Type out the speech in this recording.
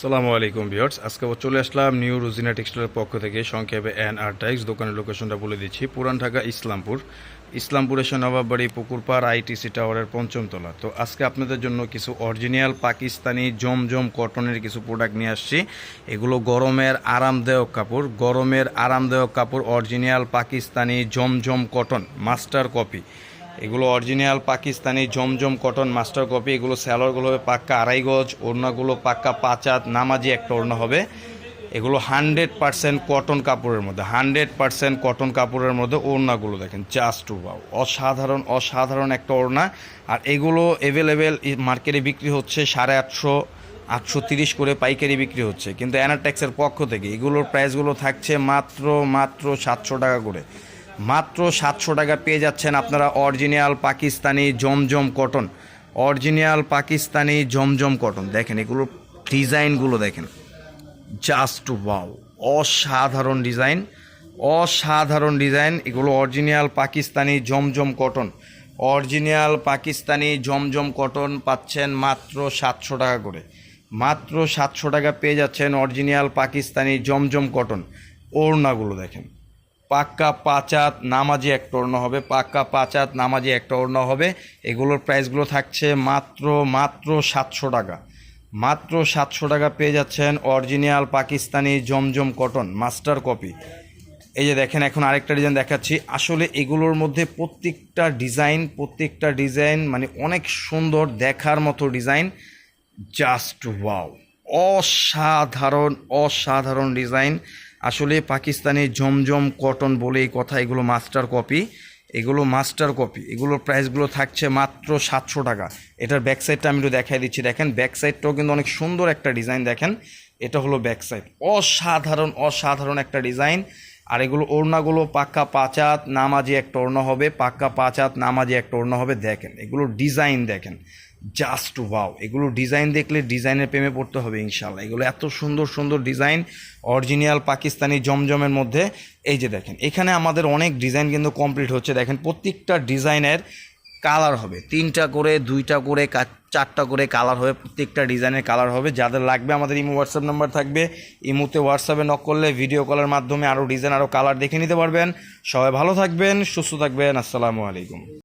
সালামু আলাইকুম ভিউয়ার্স। আজকে চলে আসলাম নিউ রুজিনা টেক্সটাইলের পক্ষ থেকে। সংক্ষেপে এন আর টাইক্স দোকানের লোকেশনটা বলে দিচ্ছি। পুরান ঢাকা, ইসলামপুর। ইসলামপুর এসে নবাববাড়ি পুকুরপাড়, আইটিসি টাওয়ারের পঞ্চম তলা। তো আজকে আপনাদের জন্য কিছু অরিজিনাল পাকিস্তানি জমজম কটনের কিছু প্রোডাক্ট নিয়ে আসছি। এগুলো গরমের আরামদায়ক কাপড়। গরমের আরামদায়ক কাপড়, original Pakistani Zamzam cotton, master copy. এগুলো original Pakistani Zamzam cotton master copy. এগুলো স্যালোয়ারগুলো হবে পাক্কা আড়াই গজ, ওড়নাগুলো পাক্কা পাঁচাত নামাজি একটা ওড়না হবে। এগুলো হান্ড্রেড পার্সেন্ট কটন কাপড়ের মধ্যে, হান্ড্রেড পার্সেন্ট কটন কাপড়ের মধ্যে ওড়নাগুলো দেখেন, জাস্ট টু বাউ অসাধারণ অসাধারণ একটা ওড়না। আর এগুলো অ্যাভেলেবেল মার্কেটে বিক্রি হচ্ছে সাড়ে আটশো আটশো তিরিশ করে পাইকারি বিক্রি হচ্ছে। কিন্তু অ্যানাটেক্সের পক্ষ থেকে এগুলোর প্রাইসগুলো থাকছে মাত্র মাত্র সাতশো টাকা করে। মাত্র সাতশো টাকা পেয়ে যাচ্ছেন আপনারা original Pakistani Zamzam cotton. Original Pakistani Zamzam cotton. দেখেন, এগুলো ডিজাইনগুলো দেখেন। জাস্ট ওয়াও, অসাধারণ ডিজাইন অসাধারণ ডিজাইন। এগুলো original Pakistani Zamzam cotton. Original Pakistani Zamzam cotton পাচ্ছেন মাত্র সাতশো টাকা করে। মাত্র সাতশো টাকা পেয়ে যাচ্ছেন অরিজিনাল পাকিস্তানি জমজম কটন। ওড়নাগুলো দেখেন। পাক্কা পাঁচাত নামাজি একটা ওড়না হবে পাক্কা পাঁচাত নামাজি একটা ওড়না হবে। এগুলোর প্রাইসগুলো থাকছে মাত্র মাত্র সাতশো টাকা। মাত্র সাতশো টাকা পেয়ে যাচ্ছেন original Pakistani Zamzam cotton master copy এই যে দেখেন, এখন আরেকটা ডিজাইন দেখাচ্ছি। আসলে এগুলোর মধ্যে প্রত্যেকটা ডিজাইন প্রত্যেকটা ডিজাইন মানে অনেক সুন্দর দেখার মতো ডিজাইন জাস্ট ওয়াও অসাধারণ অসাধারণ ডিজাইন আসলে পাকিস্তানি জমজম কটন বলে এই কথা, এগুলো মাস্টার কপি। এগুলো মাস্টার কপি। এগুলোর প্রাইসগুলো থাকছে মাত্র সাতশো টাকা। এটার ব্যাক সাইডটা আমি একটু দেখাই দিচ্ছি। দেখেন ব্যাক সাইডটাও কিন্তু অনেক সুন্দর একটা ডিজাইন দেখেন। এটা হলো ব্যাক সাইড অসাধারণ অসাধারণ একটা ডিজাইন। আর এগুলো ওড়নাগুলো পাক্কা পাঁচাত নামাজি একটা ওড়না হবে। পাক্কা পাঁচাত নামাজি একটা ওড়না হবে। দেখেন এগুলো ডিজাইন দেখেন। জাস্ট ওয়াও এগুলো ডিজাইন দেখলে ডিজাইনের প্রেমে পড়তে হবে ইনশাল্লাহ এগুলো এত সুন্দর সুন্দর ডিজাইন অরিজিনাল পাকিস্তানি জমজমের মধ্যে। এই যে দেখেন, এখানে আমাদের অনেক ডিজাইন কিন্তু কমপ্লিট হচ্ছে। দেখেন, প্রত্যেকটা ডিজাইনের কালার হবে। তিনটা করে, দুইটা করে চারটা করে কালার হবে। প্রত্যেকটা ডিজাইনের কালার হবে। যাদের লাগবে আমাদের ইমো হোয়াটসঅ্যাপ নাম্বার থাকবে। ইমোতে হোয়াটসঅ্যাপে নক করলে ভিডিও কলের মাধ্যমে আরও ডিজাইন আরও কালার দেখে নিতে পারবেন। সবাই ভালো থাকবেন, সুস্থ থাকবেন। আসসালামু আলাইকুম।